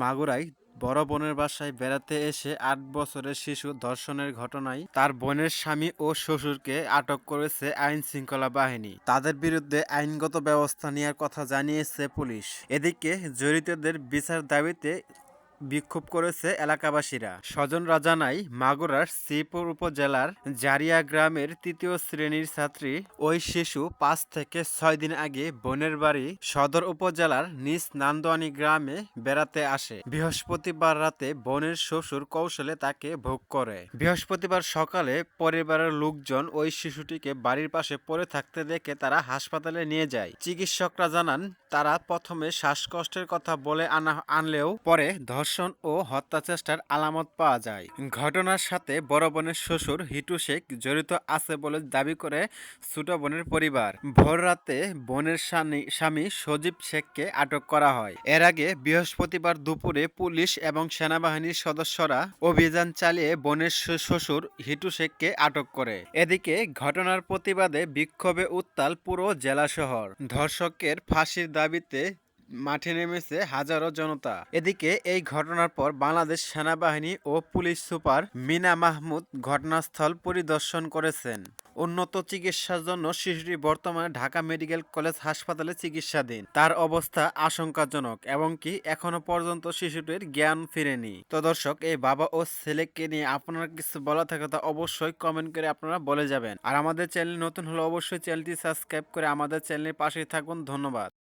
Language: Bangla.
মাগুরায় বড় বোনের বাসায় বেড়াতে এসে আট বছরের শিশু ধর্ষণের ঘটনায় তার বোনের স্বামী ও শ্বশুরকে আটক করেছে আইন শৃঙ্খলা বাহিনী। তাদের বিরুদ্ধে আইনগত ব্যবস্থা নেওয়ার কথা জানিয়েছে পুলিশ। এদিকে জড়িতদের বিচার দাবিতে বিক্ষোভ করেছে এলাকাবাসীরা। স্বজনরা জানায় মাগুরার শ্রীপুর উপজেলার জারিয়া গ্রামের তৃতীয় শ্রেণির ছাত্রী ওই শিশু পাঁচ থেকে ছয় দিন আগে বোনের বাড়ি সদর উপজেলার নিজ নান্দোয়ানি গ্রামে বেড়াতে আসে। বৃহস্পতিবার রাতে বোনের শ্বশুর কৌশলে তাকে ভোগ করে। বৃহস্পতিবার সকালে পরিবারের লোকজন ওই শিশুটিকে বাড়ির পাশে পড়ে থাকতে দেখে তারা হাসপাতালে নিয়ে যায়। চিকিৎসকরা জানান তারা প্রথমে শ্বাসকষ্টের কথা বলে আনা, আনলেও পরে ধর্ষণ ও হত্যা চেষ্টার আলামত পাওয়া যায়। ঘটনার সাথে বড় বোনের শ্বশুর হিটু শেখ জড়িত আছে বলে দাবি করে ছোট বোনের পরিবার। ভোর রাতে বোনের স্বামী- সজীব শেখকে আটক করা হয়। এর আগে বৃহস্পতিবার দুপুরে পুলিশ এবং সেনাবাহিনীর সদস্যরা অভিযান চালিয়ে বোনের শ্বশুর হিটু শেখকে আটক করে। এদিকে ঘটনার প্রতিবাদে বিক্ষোভে উত্তাল পুরো জেলা শহর। ধর্ষকের ফাঁসির দাবিতে মাঠে নেমেছে হাজারো জনতা। এদিকে এই ঘটনার পর বাংলাদেশ সেনাবাহিনী ও পুলিশ সুপার মিনা মাহমুদ ঘটনাস্থল পরিদর্শন করেছেন। উন্নত চিকিৎসার জন্য শিশুটি বর্তমানে ঢাকা মেডিকেল কলেজ হাসপাতালে চিকিৎসাধীন। তার অবস্থা আশঙ্কাজনক, এবং কি এখনও পর্যন্ত শিশুটির জ্ঞান ফিরেনি। তো দর্শক, এই বাবা ও ছেলেকে নিয়ে আপনার কিছু বলা থাকে তা অবশ্যই কমেন্ট করে আপনারা বলে যাবেন। আর আমাদের চ্যানেল নতুন হলে অবশ্যই চ্যানেলটি সাবস্ক্রাইব করে আমাদের চ্যানেলের পাশেই থাকুন। ধন্যবাদ।